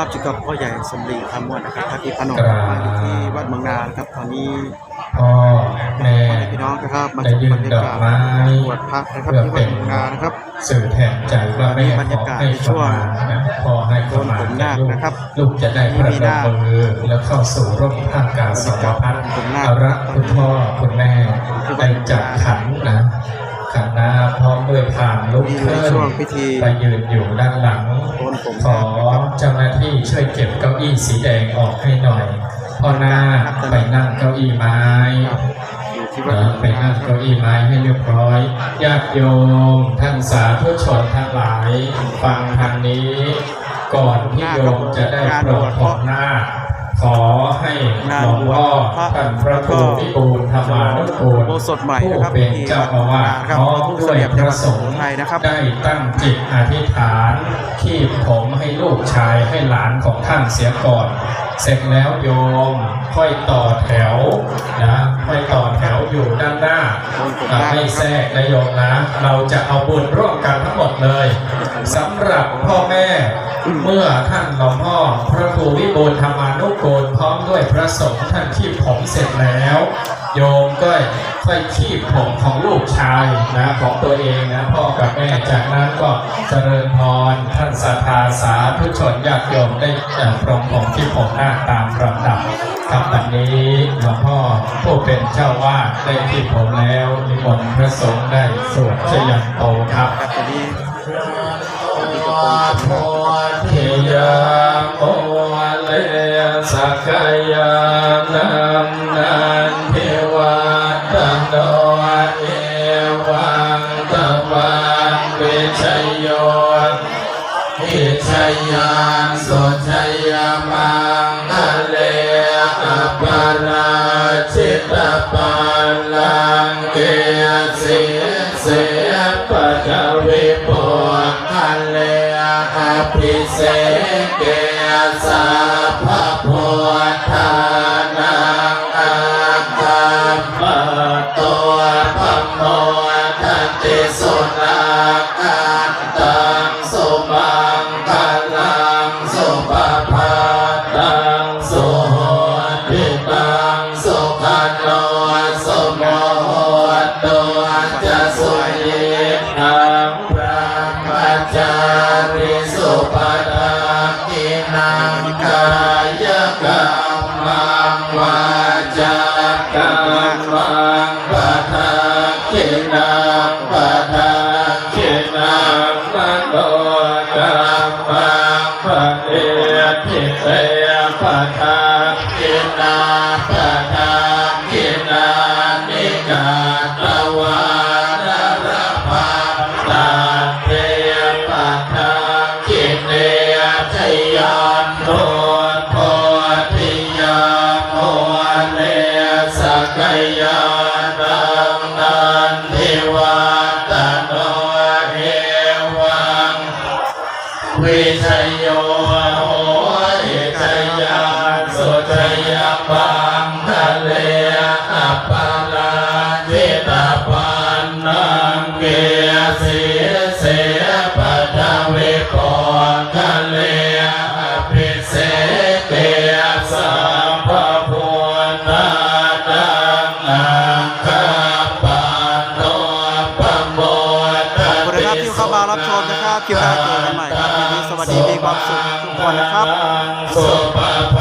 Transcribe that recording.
ภาพจุกับพ่อใหญ่สมรีคำมวดนะครับพาพี่พนมมาอยู่ที่วัดเมืองนานะครับ ตอนนี้พ่อแม่พ่อแม่พี่น้องนะครับมาได้ชมยื่บรนรยาดอกกาศไม้บวชพระนะครับเพื่อที่วัเป็ดนเมืองนานะครับสื่อแทนใจว่าแม่บรรยากาศขอให้ในช่วงเข้ามานะพ่อให้เข้ามาโกนผมนาคลูกนะครับลูกจะได้พระมีหน้าดมมือแล้วเข้าสู่ร่มท่ามกลางสวพัฒน์ผมนาคเอารักคุณพ่อคุณแม่ได้จับขันนะขันนาพร้อมด้วยผ่านลุกนี่ขึ้ในนช่วงพิธีไปยืนอยู่ด้านหลังโกนผมขอ เจ้าหน้าที่ช่วยเก็บเก้าอี้สีแดงออกให้หน่อยพ่อหน้าไปนั่งเก้าอี้ไม้ไปนั่งเก้าอี้ไม้ให้เรียบร้อย ญาติโยมท่านสาธุชนทั้งหลาย ฟังทางนี้ ก่อนที่โยมจะได้โปรดของหน้า ขอให้หลวงพ่อท่านพระครูพิบูลธรรมานุกูลโบสถใหม่นะครับผู้เป็นเจ้าอาวาสครับพร้อมทุ่งด้เสวยลี่ยมพจังหระวัดสสุงโขฆ์ทัยนะครับได้ตั้งจิตอธิษฐานขีบผมให้ลูกชายให้หลานของท่านเสียก่อน เสร็จแล้วโยมค่อยต่อแถวนะค่อยต่อแถวอยู่ด้านหน้าไม่แทรกนะโยมนะ เราจะเอาบุญร่วมกันทั้งหมดเลยสำหรับพ่อแม่เมื่อท่านหลวงพ่อพระครูวิบูลธรรมานุโกนพร้อมด้วยพระสงฆ์ท่านที่ผมเสร็จแล้ว โยมก็ค่อยคีบผมของลูกชายนะของตัวเองนะพ่อกับแม่จากนั้นก็เจริญพรท่านศรัทธาสาธุชนญาติโยมได้เอ่อปรองผมที่ผมหน้าตามลำดับครับวันนี้หลวงพ่อผู้เป็นเจ้าวาดได้ที่ผมแล้วนิมนต์พระสงฆ์ได้สวดชยันโตครับครับตอนนี้โมทิยาโมเลสักยา ยังสุชัยมังคะเลอปาราชิตปัลลังเกเสเสปะทวิปุคะเลอภิเศษเกสา ปะทากินังมโนกรรมังปะเอทิเตปะทากินา สีเสปัทวิปทะเลอภิเสเกสัมภพุทธานังอังคาปันโนปโมทขอบคุณนะครับที่เข้ามารับชมนะครับคลิปหน้าเจอกันใหม่ครับวันนี้สวัสดีมีความสุขทุกคนนะครับสุปา